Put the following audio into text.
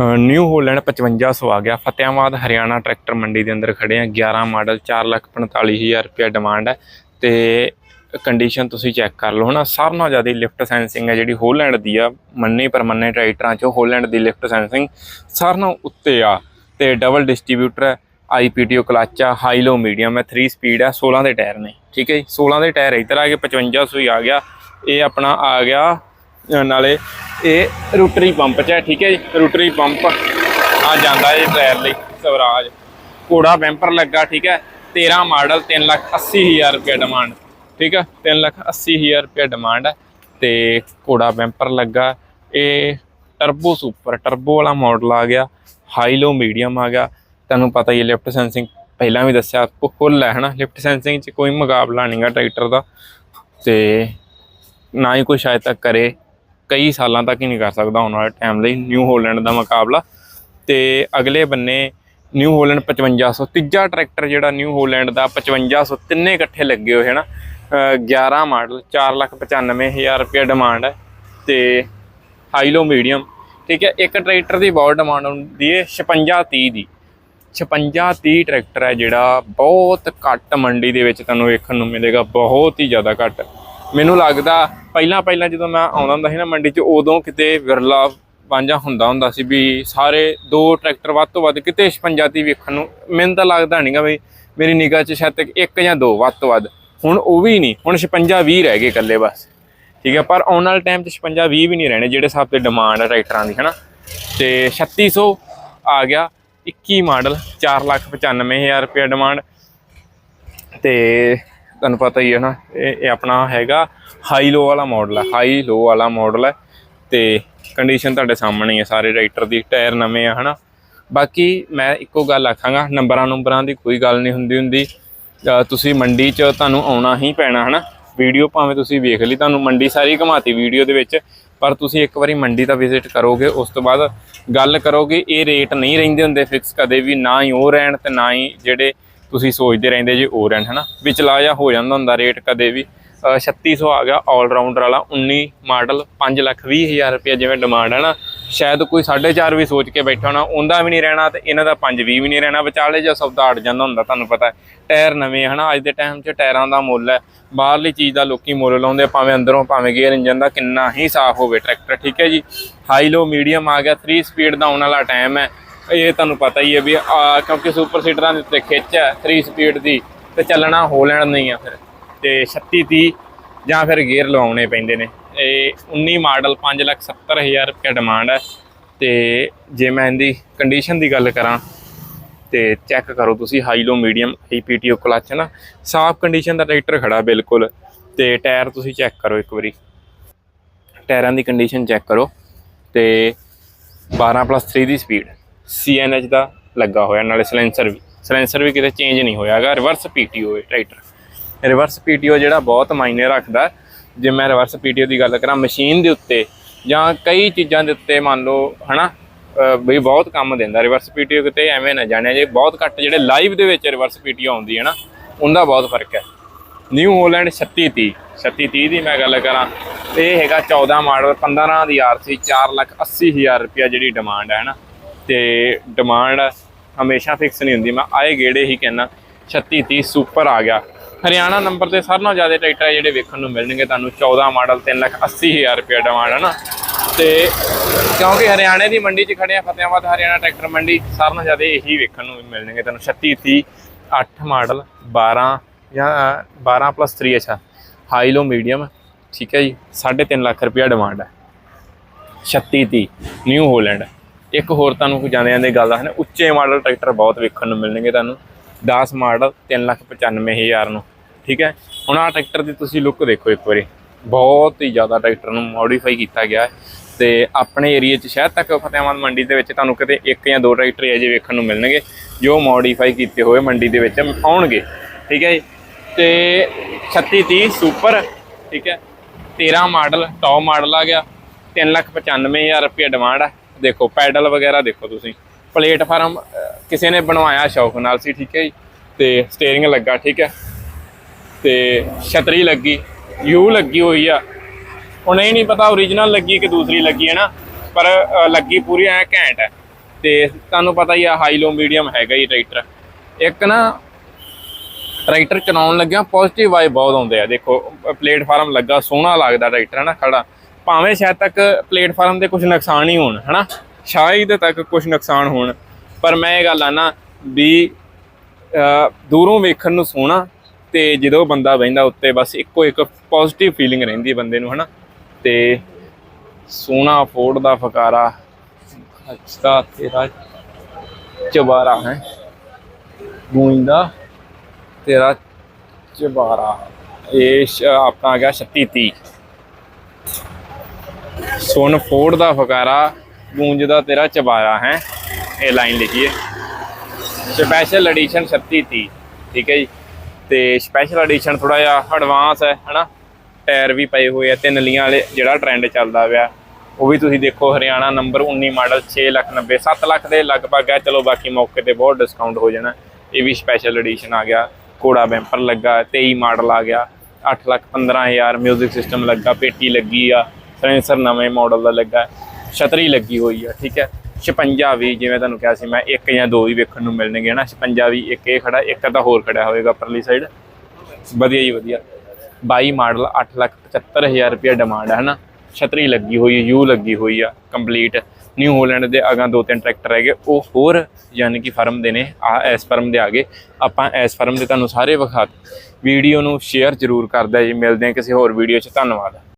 New Holland 5500 ਆ ਗਿਆ। Fatehabad, Haryana tractor ਮੰਡੀ ਦੇ ਅੰਦਰ ਖੜੇ ਆ। 11 ਮਾਡਲ 445000 ਰੁਪਏ ਡਿਮਾਂਡ ਹੈ। ਤੇ ਕੰਡੀਸ਼ਨ ਤੁਸੀਂ ਚੈੱਕ ਕਰ ਲਓ, ਹਨਾ? ਸਾਰਿਆਂ ਨਾਲੋਂ ਜ਼ਿਆਦਾ ਲਿਫਟ ਸੈਂਸਿੰਗ ਹੈ ਜਿਹੜੀ ਹੋਲੈਂਡ ਦੀ ਆ। ਮੰਨੇ ਪਰਮੰਨੇ ਟਰੈਕਟਰਾਂ 'ਚੋਂ ਹੋਲੈਂਡ ਦੀ ਲਿਫਟ ਸੈਂਸਿੰਗ ਸਾਰਿਆਂ ਨਾਲੋਂ ਉੱਤੇ ਆ। ਤੇ ਡਬਲ ਡਿਸਟ੍ਰੀਬਿਊਟਰ ਹੈ ਆਈਪੀਟੀਓ ਕਲਚ ਆ ਹਾਈ ਲੋ ਮੀਡੀਅਮ ਹੈ 3 ਸਪੀਡ ਹੈ 16 ਦੇ ਟਾਇਰ ਨੇ। ਠੀਕ ਹੈ ਜੀ? 16 ਦੇ ਟਾਇਰ ਇੱਧਰ ਆ ਕੇ 5500 ਹੀ ਆ ਗਿਆ। ਇਹ ਆਪਣਾ ਆ ਗਿਆ ਨਾਲੇ ਇਹ ਰੋਟਰੀ ਪੰਪ 'ਚ ਹੈ, ਠੀਕ ਹੈ ਜੀ? ਰੋਟਰੀ ਪੰਪ ਆ ਜਾਂਦਾ ਇਹ ਟਾਇਰ ਲਈ, ਸਵਰਾਜ। ਕੋੜਾ ਬੈਂਪਰ ਲੱਗਾ, ਠੀਕ ਹੈ? 13 ਮਾਡਲ 380000 ਰੁਪਏ ਡਿਮਾਂਡ, ਠੀਕ ਹੈ? 380000 ਰੁਪਏ ਡਿਮਾਂਡ ਹੈ ਤੇ ਕੋੜਾ ਬੈਂਪਰ ਲੱਗਾ। ਇਹ ਟਰਬੋ ਸੁਪਰ ਟਰਬੋ ਵਾਲਾ ਮਾਡਲ ਆ ਗਿਆ ਹਾਈ ਲੋ ਮੀਡੀਅਮ ਆ ਗਿਆ। ਤੁਹਾਨੂੰ ਪਤਾ ਹੀ ਹੈ ਲਿਫਟ ਸੈਂਸਿੰਗ ਪਹਿਲਾਂ ਵੀ ਦੱਸਿਆ ਫੁੱਲ ਹੈ ਹਨਾ ਲਿਫਟ ਸੈਂਸਿੰਗ 'ਚ ਕੋਈ ਮੁਕਾਬਲਾ ਨਹੀਂਗਾ ਟਰੈਕਟਰ ਦਾ ਤੇ ਨਾ ਹੀ ਕੋਈ ਸ਼ਾਇਦ ਤੱਕ ਕਰੇ। ਕਈ ਸਾਲਾਂ ਤੱਕ ਹੀ ਨਹੀਂ ਕਰ ਸਕਦਾ ਆਉਣ ਵਾਲੇ ਟਾਈਮ ਲਈ ਨਿਊ ਹੋਲੈਂਡ ਦਾ ਮੁਕਾਬਲਾ। ਤੇ ਅਗਲੇ ਬੰਨੇ ਨਿਊ ਹੋਲੈਂਡ 5500 ਤੀਜਾ ਟਰੈਕਟਰ ਜਿਹੜਾ ਨਿਊ ਹੋਲੈਂਡ ਦਾ 5500 ਤਿੰਨੇ ਇਕੱਠੇ ਲੱਗੇ ਹੋਏ ਹਨਾ। ਅਹ 11 ਮਾਡਲ 495000 ਰੁਪਏ ਡਿਮਾਂਡ ਹੈ ਤੇ ਹਾਈ ਲੋ ਮੀਡੀਅਮ ਠੀਕ ਹੈ, ਇੱਕ ਟਰੈਕਟਰ ਦੀ ਬਹੁਤ ਡਿਮਾਂਡ ਹੁੰਦੀ ਹੈ 5630 ਦੀ। 5630 ਟਰੈਕਟਰ ਹੈ ਜਿਹੜਾ ਬਹੁਤ ਘੱਟ ਮੰਡੀ ਦੇ ਵਿੱਚ ਤੁਹਾਨੂੰ ਵੇਖਣ ਨੂੰ ਮਿਲੇਗਾ, ਬਹੁਤ ਹੀ ਜ਼ਿਆਦਾ ਘੱਟ। ਮੈਨੂੰ ਲੱਗਦਾ ਪਹਿਲਾਂ ਪਹਿਲਾਂ ਜਦੋਂ ਮੈਂ ਆਉਂਦਾ ਹੁੰਦਾ ਸੀ ਨਾ ਮੰਡੀ 'ਚ, ਉਦੋਂ ਕਿਤੇ ਵਿਰਲਾ ਵਾਂਝਾ ਹੁੰਦਾ ਹੁੰਦਾ ਸੀ ਵੀ ਸਾਰੇ ਦੋ ਟਰੈਕਟਰ ਵੱਧ ਤੋਂ ਵੱਧ ਕਿਤੇ 56 ਵੇਖਣ ਨੂੰ। ਮੈਨੂੰ ਤਾਂ ਲੱਗਦਾ ਨਹੀਂਗਾ ਵੀ ਮੇਰੀ ਨਿਗਾਹ 'ਚ ਸ਼ਾਇਦ ਇੱਕ ਜਾਂ ਦੋ ਵੱਧ ਤੋਂ ਵੱਧ। ਹੁਣ ਉਹ ਵੀ ਨਹੀਂ। ਹੁਣ 56 20 ਰਹਿ ਗਏ ਇਕੱਲੇ ਬਸ। ਠੀਕ ਹੈ ਪਰ ਆਉਣ ਵਾਲੇ ਟਾਈਮ 'ਚ 56 20 ਵੀ ਨਹੀਂ ਰਹਿਣੇ ਜਿਹੜੇ ਹਿਸਾਬ ਤੇ ਡਿਮਾਂਡ ਹੈ ਟਰੈਕਟਰਾਂ ਦੀ, ਹਨਾ? ਤੇ 3600 ਆ ਗਿਆ। 21 ਮਾਡਲ 495000 ਰੁਪਏ ਡਿਮਾਂਡ ਤੇ ਤੁਹਾਨੂੰ ਪਤਾ ਹੀ ਹੈ ਨਾ, ਇਹ ਆਪਣਾ ਹੈਗਾ ਹਾਈ ਲੋ ਵਾਲਾ ਮਾਡਲ ਹੈ ਹਾਈ ਲੋ ਵਾਲਾ ਮਾਡਲ ਹੈ ਤੇ ਕੰਡੀਸ਼ਨ ਤੁਹਾਡੇ ਸਾਹਮਣੇ ਹੀ ਹੈ, ਸਾਰੇ ਰਾਈਟਰ ਦੀ ਟਾਇਰ ਨਵੇਂ ਆ, ਹਨਾ। ਬਾਕੀ ਮੈਂ ਇੱਕੋ ਗੱਲ ਆਖਾਂਗਾ, ਨੰਬਰਾਂ ਨੰਬਰਾਂ ਦੀ ਕੋਈ ਗੱਲ ਨਹੀਂ ਹੁੰਦੀ ਹੁੰਦੀ। ਤੁਸੀਂ ਮੰਡੀ 'ਚ ਤੁਹਾਨੂੰ ਆਉਣਾ ਹੀ ਪੈਣਾ, ਹਨਾ। ਵੀਡੀਓ ਭਾਵੇਂ ਤੁਸੀਂ ਵੇਖ ਲਈ, ਤੁਹਾਨੂੰ ਮੰਡੀ ਸਾਰੀ ਘਮਾਤੀ ਵੀਡੀਓ ਦੇ ਵਿੱਚ, ਪਰ ਤੁਸੀਂ ਇੱਕ ਵਾਰੀ ਮੰਡੀ ਦਾ ਵਿਜ਼ਿਟ ਕਰੋਗੇ, ਉਸ ਤੋਂ ਬਾਅਦ ਗੱਲ ਕਰੋਗੇ, ਇਹ ਰੇਟ ਨਹੀਂ ਰਹਿੰਦੇ ਹੁੰਦੇ ਫਿਕਸ ਕਦੇ ਵੀ ਨਾ ਹੀ ਉਹ ਰਹਿਣ ਤੇ ਨਾ ਹੀ ਜਿਹੜੇ ਤੁਸੀਂ ਸੋਚਦੇ ਰਹਿੰਦੇ ਜੇ ਉਹ ਰਹਿਣ ਹਨਾ? ਵਿਚਲਾ ਜਾ ਹੋ ਜਾਂਦਾ ਹੁੰਦਾ ਰੇਟ ਕਦੇ ਵੀ। ਅ, 3600 ਆ ਗਿਆ 올 ਰਾਊਂਡਰ ਵਾਲਾ 19 ਮਾਡਲ 5 ਲੱਖ 20 ਹਜ਼ਾਰ ਰੁਪਏ ਜਿਵੇਂ ਡਿਮਾਂਡ ਹੈ ਨਾ ਸ਼ਾਇਦ ਕੋਈ 4.5 ਵੀ ਸੋਚ ਕੇ ਬੈਠਾ ਹੋਣਾ ਉਹਦਾ ਵੀ ਨਹੀਂ ਰਹਿਣਾ ਤੇ ਇਹਨਾਂ ਦਾ 5 20 ਵੀ ਨਹੀਂ ਰਹਿਣਾ ਵਿਚਾਲੇ ਜਿਹਾ ਸੌਦਾ ਅੜ ਜਾਂਦਾ ਹੁੰਦਾ ਤੁਹਾਨੂੰ ਪਤਾ ਟਾਇਰ ਨਵੇਂ ਹਨਾ? ਅੱਜ ਦੇ ਟਾਈਮ 'ਚ ਟਾਇਰਾਂ ਦਾ ਮੁੱਲ ਹੈ। ਬਾਹਰਲੀ ਚੀਜ਼ ਦਾ ਲੋਕੀ ਮੁੱਲ ਲਾਉਂਦੇ ਆ, ਭਾਵੇਂ ਅੰਦਰੋਂ ਭਾਵੇਂ ਗੇਅਰ ਇੰਜਨ ਦਾ ਕਿੰਨਾ ਹੀ ਸਾਫ਼ ਹੋਵੇ ਟਰੈਕਟਰ ਠੀਕ ਹੈ ਜੀ? ਹਾਈ ਲੋ ਮੀਡੀਅਮ ਆ ਗਿਆ 3 ਸਪੀਡ ਦਾ ਆਉਣ ਵਾਲਾ ਟਾਈਮ ਹੈ। ਇਹ ਤੁਹਾਨੂੰ ਪਤਾ ਹੀ ਹੈ ਵੀ ਆ, ਕਿਉਂਕਿ ਸੁਪਰ ਸੀਟਰਾਂ ਦੇ ਉੱਤੇ ਖਿੱਚ ਹੈ 3 ਸਪੀਡ ਦੀ ਤੇ ਚੱਲਣਾ ਹੋ ਲੈਣ ਨਹੀਂ ਆ ਫਿਰ। ਤੇ 36 30 ਜਾਂ ਫਿਰ ਗੇਅਰ ਲਵਾਉਣੇ ਪੈਂਦੇ ਨੇ। ਇਹ 19 ਮਾਡਲ 570000 ਰੁਪਏ ਡਿਮਾਂਡ ਹੈ। ਤੇ ਜੇ ਮੈਂ ਇਹਦੀ ਕੰਡੀਸ਼ਨ ਦੀ ਗੱਲ ਕਰਾਂ ਤੇ ਚੈੱਕ ਕਰੋ ਤੁਸੀਂ high low medium APTO clutch ਨਾ? ਸਾਫ਼ ਕੰਡੀਸ਼ਨ ਦਾ ਟਰੈਕਟਰ ਖੜਾ ਬਿਲਕੁਲ। ਤੇ ਟਾਇਰ ਤੁਸੀਂ ਚੈੱਕ ਕਰੋ ਇੱਕ ਵਾਰੀ। ਟਾਇਰਾਂ ਦੀ ਕੰਡੀਸ਼ਨ ਚੈੱਕ ਕਰੋ। ਤੇ 12+3 ਦੀ ਸਪੀਡ CNH ਦਾ ਲੱਗਾ ਹੋਇਆ, ਨਾਲੇ ਸਲੈਂਸਰ ਵੀ। ਸਲੈਂਸਰ ਵੀ ਕਿਤੇ ਚੇਂਜ ਨਹੀਂ ਹੋਇਆ ਹੈਗਾ ਰਿਵਰਸ PTO ਹੈ ਟਰੈਕਟਰ ਰਿਵਰਸ PTO ਜਿਹੜਾ ਬਹੁਤ ਮਾਇਨੇ ਰੱਖਦਾ ਜੇ ਮੈਂ ਰਿਵਰਸ PTO ਦੀ ਗੱਲ ਕਰਾਂ ਮਸ਼ੀਨ ਦੇ ਉੱਤੇ ਜਾਂ ਕਈ ਚੀਜ਼ਾਂ ਦੇ ਉੱਤੇ ਮੰਨ ਲਓ, ਹਨਾ, ਅਹ ਵੀ ਬਹੁਤ ਕੰਮ ਦਿੰਦਾ। ਰਿਵਰਸ PTO ਕਿਤੇ ਐਵੇਂ ਨਾ ਜਾਣਿਆ ਜੇ ਬਹੁਤ ਘੱਟ ਜਿਹੜੇ ਲਾਈਵ ਦੇ ਵਿੱਚ ਰਿਵਰਸ PTO ਆਉਂਦੀ ਹੈ ਨਾ, ਉਹਦਾ ਬਹੁਤ ਫ਼ਰਕ ਹੈ। ਨਿਊ ਹੋਲੈਂਡ 3630 3630 ਦੀ ਮੈਂ ਗੱਲ ਕਰਾਂ, ਇਹ ਹੈਗਾ 14 ਮਾਡਲ 15 ਦੀ ਆਰਸੀ 480000 ਰੁਪਿਆ ਜਿਹੜੀ ਡਿਮਾਂਡ ਹੈ ਨਾ ਤੇ ਡਿਮਾਂਡ ਹਮੇਸ਼ਾ ਫਿਕਸ ਨਹੀਂ ਹੁੰਦੀ। ਮੈਂ ਆਏ ਗੇੜੇ ਹੀ ਕਹਿਣਾ 3630 ਸੁਪਰ ਆ ਗਿਆ। ਹਰਿਆਣਾ ਨੰਬਰ ਤੇ ਸਾਰਿਆਂ ਨਾਲੋਂ ਜ਼ਿਆਦਾ ਟਰੈਕਟਰ ਜਿਹੜੇ ਵੇਖਣ ਨੂੰ ਮਿਲਣਗੇ ਤੁਹਾਨੂੰ। 14 ਮਾਡਲ 380000 ਰੁਪਿਆ ਡਿਮਾਂਡ ਹੈ ਨਾ। ਤੇ ਕਿਉਂਕਿ ਹਰਿਆਣੇ ਦੀ ਮੰਡੀ 'ਚ ਖੜੇ ਆ ਫਤਿਆਬਾਦ ਹਰਿਆਣਾ ਟਰੈਕਟਰ ਮੰਡੀ ਸਾਰਿਆਂ ਨਾਲੋਂ ਜ਼ਿਆਦਾ ਇਹੀ ਵੇਖਣ ਨੂੰ ਮਿਲਣਗੇ ਤੁਹਾਨੂੰ। 3630 8 ਮਾਡਲ 12 ਜਾਂ 12 ਪਲੱਸ 3 ਅੱਛਾ। ਹਾਈ ਲੋ ਮੀਡੀਅਮ ਠੀਕ ਹੈ ਜੀ। 3.5 ਲੱਖ ਰੁਪਇਆ ਡਿਮਾਂਡ ਹੈ 3630 ਨਿਊ ਹੋਲੈਂਡ ਇੱਕ ਹੋਰ ਤੁਹਾਨੂੰ ਕੋਈ ਜਾਂਦੇ ਜਾਂਦੇ ਗੱਲ ਦੱਸਣਾ ਉੱਚੇ ਮਾਡਲ ਟਰੈਕਟਰ ਬਹੁਤ ਵੇਖਣ ਨੂੰ ਮਿਲਣਗੇ ਤੁਹਾਨੂੰ। 10 ਮਾਡਲ 395000 ਨੂੰ, ਠੀਕ ਹੈ? ਹੁਣ ਆਹ ਟਰੈਕਟਰ ਦੀ ਤੁਸੀਂ ਲੁੱਕ ਦੇਖੋ ਇੱਕ ਵਾਰੀ। ਬਹੁਤ ਹੀ ਜ਼ਿਆਦਾ ਟਰੈਕਟਰ ਨੂੰ ਮੋਡੀਫਾਈ ਕੀਤਾ ਗਿਆ ਹੈ ਤੇ ਆਪਣੇ ਏਰੀਆ 'ਚ ਸ਼ਹਿਰ ਤੱਕ ਫਤਿਆਬਾਦ ਮੰਡੀ ਦੇ ਵਿੱਚ ਤੁਹਾਨੂੰ ਕਿਤੇ ਇੱਕ ਜਾਂ ਦੋ ਟਰੈਕਟਰ ਅਜੇ ਵੇਖਣ ਨੂੰ ਮਿਲਣਗੇ, ਜੋ ਮੋਡੀਫਾਈ ਕੀਤੇ ਹੋਏ ਮੰਡੀ ਦੇ ਵਿੱਚ ਆਉਣਗੇ, ਠੀਕ ਹੈ ਜੀ? ਤੇ 3630 ਸੁਪਰ ਠੀਕ ਹੈ? 13 ਮਾਡਲ ਟੌਪ ਮਾਡਲ ਆ ਗਿਆ। 395000 ਰੁਪਏ ਡਿਮਾਂਡ ਹੈ ਦੇਖੋ, ਪੈਡਲ ਵਗੈਰਾ ਦੇਖੋ ਤੁਸੀਂ। ਪਲੇਟਫਾਰਮ ਕਿਸੇ ਨੇ ਬਣਵਾਇਆ ਸ਼ੌਕ ਨਾਲ ਸੀ, ਠੀਕ ਹੈ ਜੀ। ਤੇ ਸਟੀਅਰਿੰਗ ਲੱਗਾ, ਠੀਕ ਹੈ। ਤੇ ਛਤਰੀ ਲੱਗੀ ਯੂ ਲੱਗੀ ਹੋਈ ਆ। ਹੁਣ ਇਹ ਨਹੀਂ ਪਤਾ ਓਰੀਜਨਲ ਲੱਗੀ ਕਿ ਦੂਸਰੀ ਲੱਗੀ, ਹੈ ਨਾ? ਪਰ ਲੱਗੀ ਪੂਰੀ, ਐ ਘੈਂਟ ਹੈ। ਤੇ ਤੁਹਾਨੂੰ ਪਤਾ ਹੀ ਆ ਹਾਈ ਲੋ ਮੀਡੀਅਮ ਹੈਗਾ ਹੀ ਟਰੈਕਟਰ ਇੱਕ ਨਾ ਟਰੈਕਟਰ ਚਲਾਉਣ ਲੱਗਿਆ ਪੋਜ਼ਿਟਿਵ ਵਾਈਬ ਬਹੁਤ ਆਉਂਦੇ ਆ। ਦੇਖੋ, ਪਲੇਟਫਾਰਮ ਲੱਗਾ, ਸੋਹਣਾ ਲੱਗਦਾ ਟਰੈਕਟਰ ਹੈ ਨਾ, ਖੜਾ। ਭਾਵੇਂ ਸ਼ਾਇਦ ਤੱਕ ਪਲੇਟਫਾਰਮ ਦੇ ਕੁਝ ਨੁਕਸਾਨ ਹੀ ਹੋਣ, ਹਨਾ? ਸ਼ਾਇਦ ਤੱਕ ਕੁਝ ਨੁਕਸਾਨ ਹੋਣ, ਪਰ ਮੈਂ ਇਹ ਗੱਲ ਆ ਵੀ ਦੂਰੋਂ ਵੇਖਣ ਨੂੰ ਸੋਹਣਾ ਤੇ ਜਦੋਂ ਬੰਦਾ ਬਹਿੰਦਾ ਉੱਤੇ ਬਸ ਇੱਕੋ ਇੱਕ ਪੋਜ਼ਿਟਿਵ ਫੀਲਿੰਗ ਰਹਿੰਦੀ ਹੈ ਬੰਦੇ ਨੂੰ, ਹਨਾ? ਤੇ ਸੋਹਣਾ ਫੋਰਡ ਦਾ ਫਕਾਰਾ ਅੱਛਾ ਤੇਰਾ ਚਬਾਰਾ, ਹੈ? ਗੂੰਦਾ ਤੇਰਾ ਚਬਾਰਾ, ਇਹ ਸ਼- ਆਪਣਾ ਆ ਗਿਆ 3630 ਸੁਣ ਫੋੜ ਦਾ ਫਕਾਰਾ ਗੂੰਜਦਾ ਤੇਰਾ ਚਬਾਇਆ ਹੈ। ਇਹ ਲਾਈਨ ਲਿਖੀਏ। ਸਪੈਸ਼ਲ ਐਡੀਸ਼ਨ 3630 ਠੀਕ ਹੈ ਜੀ। ਤੇ ਸਪੈਸ਼ਲ ਐਡੀਸ਼ਨ ਥੋੜਾ ਜਿਹਾ ਐਡਵਾਂਸ ਹੈ, ਹਨਾ। ਟਾਇਰ ਵੀ ਪਏ ਹੋਏ ਆ ਤੇ ਨਲੀਆਂ ਵਾਲੇ, ਜਿਹੜਾ ਟ੍ਰੈਂਡ ਚੱਲਦਾ ਪਿਆ। ਉਹ ਵੀ ਤੁਸੀਂ ਦੇਖੋ, ਹਰਿਆਣਾ ਨੰਬਰ 19 ਮਾਡਲ 6 ਲੱਖ 90 7 ਲੱਖ ਦੇ ਲਗਭਗ ਹੈ। ਚਲੋ, ਬਾਕੀ ਮੌਕੇ ਤੇ ਬਹੁਤ ਡਿਸਕਾਊਂਟ ਹੋ ਜਾਣਾ। ਇਹ ਵੀ ਸਪੈਸ਼ਲ ਐਡੀਸ਼ਨ ਆ ਗਿਆ। ਕੋੜਾ ਬੈਂਪਰ ਲੱਗਾ 23 ਮਾਡਲ ਆ ਗਿਆ। 8 ਲੱਖ 15000 뮤직 ਸਿਸਟਮ ਲੱਗਾ, ਪੇਟੀ ਲੱਗੀ ਆ। ਸੈਂਸਰ ਨਵੇਂ ਮਾਡਲ ਦਾ ਲੱਗਾ ਛਤਰੀ ਲੱਗੀ ਹੋਈ ਆ, ਠੀਕ ਹੈ। 56 ਵੀ ਜਿਵੇਂ ਤੁਹਾਨੂੰ ਕਿਹਾ ਸੀ, ਮੈਂ ਇੱਕ ਜਾਂ ਦੋ ਵੀ ਵੇਖਣ ਨੂੰ ਮਿਲਣਗੇ ਨਾ 56 ਵੀ ਇੱਕ ਇਹ ਖੜਾ, ਇੱਕ ਤਾਂ ਹੋਰ ਖੜਾ ਹੋਵੇਗਾ ਪਰਲੀ ਸਾਈਡ ਵਧੀਆ ਜੀ ਵਧੀਆ। 22 ਮਾਡਲ 8 ਲੱਖ 75000 ਰੁਪਏ ਡਿਮਾਂਡ ਹੈ, ਹਨਾ। ਛਤਰੀ ਲੱਗੀ ਹੋਈ ਯੂ ਲੱਗੀ ਹੋਈ ਆ ਕੰਪਲੀਟ ਨਿਊ ਹਾਲੈਂਡ ਦੇ ਅਗਾਂ ਦੋ ਤਿੰਨ ਟਰੈਕਟਰ ਹੈਗੇ, ਉਹ ਹੋਰ ਯਾਨੀ ਕਿ ਫਰਮ ਦੇ ਨੇ, ਆ ਐਸ ਫਰਮ ਦੇ ਆਗੇ। ਆਪਾਂ ਐਸ ਫਰਮ ਦੇ ਤੁਹਾਨੂੰ ਸਾਰੇ ਵਿਖਾ ਵੀਡੀਓ ਨੂੰ ਸ਼ੇਅਰ ਜ਼ਰੂਰ ਕਰਦਾ ਜੀ। ਮਿਲਦੇ ਹਾਂ ਕਿਸੇ ਹੋਰ ਵੀਡੀਓ 'ਚ। ਧੰਨਵਾਦ।